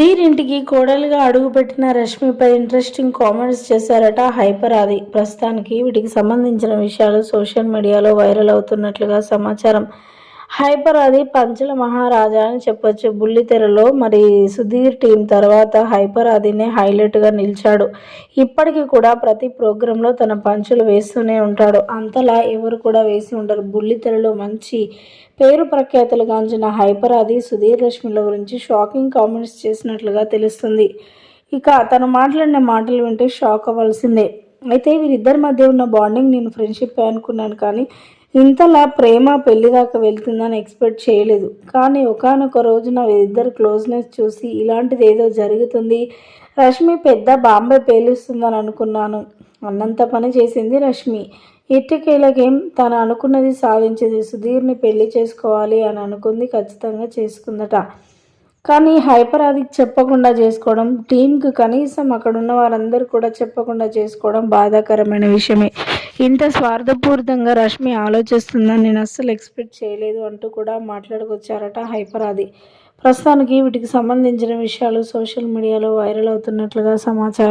సుధీర్ కోడలుగా అడుగుపెట్టిన రష్మిపై ఇంట్రెస్టింగ్ కామెంట్స్ చేశారట హైపర్ ఆది. ప్రస్తుతానికి వీటికి సంబంధించిన విషయాలు సోషల్ మీడియాలో వైరల్ అవుతున్నట్లుగా సమాచారం. హైపర్ ఆది పంచల మహారాజా అని చెప్పొచ్చు. బుల్లితెరలో మరి సుధీర్ టీం తర్వాత హైపర్ ఆదినే హైలైట్గా నిలిచాడు. ఇప్పటికీ కూడా ప్రతి ప్రోగ్రాంలో తన పంచులు వేస్తూనే ఉంటాడు. అంతలా ఎవరు కూడా వేసి ఉండరు. బుల్లితెరలో మంచి పేరు ప్రఖ్యాతులు గాంచిన హైపర్ ఆది సుధీర్ లక్ష్మిల గురించి షాకింగ్ కామెంట్స్ చేసినట్లుగా తెలుస్తుంది. ఇక తను మాట్లాడిన మాటలు వింటే షాక్ అవ్వాల్సిందే. అయితే వీరిద్దరి మధ్య ఉన్న బాండింగ్ నేను ఫ్రెండ్షిప్ అనుకున్నాను కానీ ఇంతలా ప్రేమ పెళ్ళి దాకా వెళ్తుందని ఎక్స్పెక్ట్ చేయలేదు. కానీ ఒకానొక రోజున వీరిద్దరు క్లోజ్నెస్ చూసి ఇలాంటిది ఏదో జరుగుతుంది. రష్మి పెద్ద బాంబే పేలుస్తుందని అనుకున్నాను. అన్నంత పని చేసింది రష్మి. ఇటుకేలకేం తను అనుకున్నది సాధించింది. సుధీర్ని పెళ్ళి చేసుకోవాలి అని అనుకుంది ఖచ్చితంగా చేసుకుందట. కానీ హైపర్ అది చెప్పకుండా చేసుకోవడం టీంకు కనీసం అక్కడ ఉన్న వారందరూ కూడా చెప్పకుండా చేసుకోవడం బాధాకరమైన విషయమే. ఇంత స్వార్థపూరితంగా రష్మి ఆలోచిస్తుందని నేను అస్సలు ఎక్స్పెక్ట్ చేయలేదు అంటూ కూడా మాట్లాడుకొచ్చారట హైపర్ అది ప్రస్తుతానికి వీటికి సంబంధించిన విషయాలు సోషల్ మీడియాలో వైరల్ అవుతున్నట్లుగా సమాచారం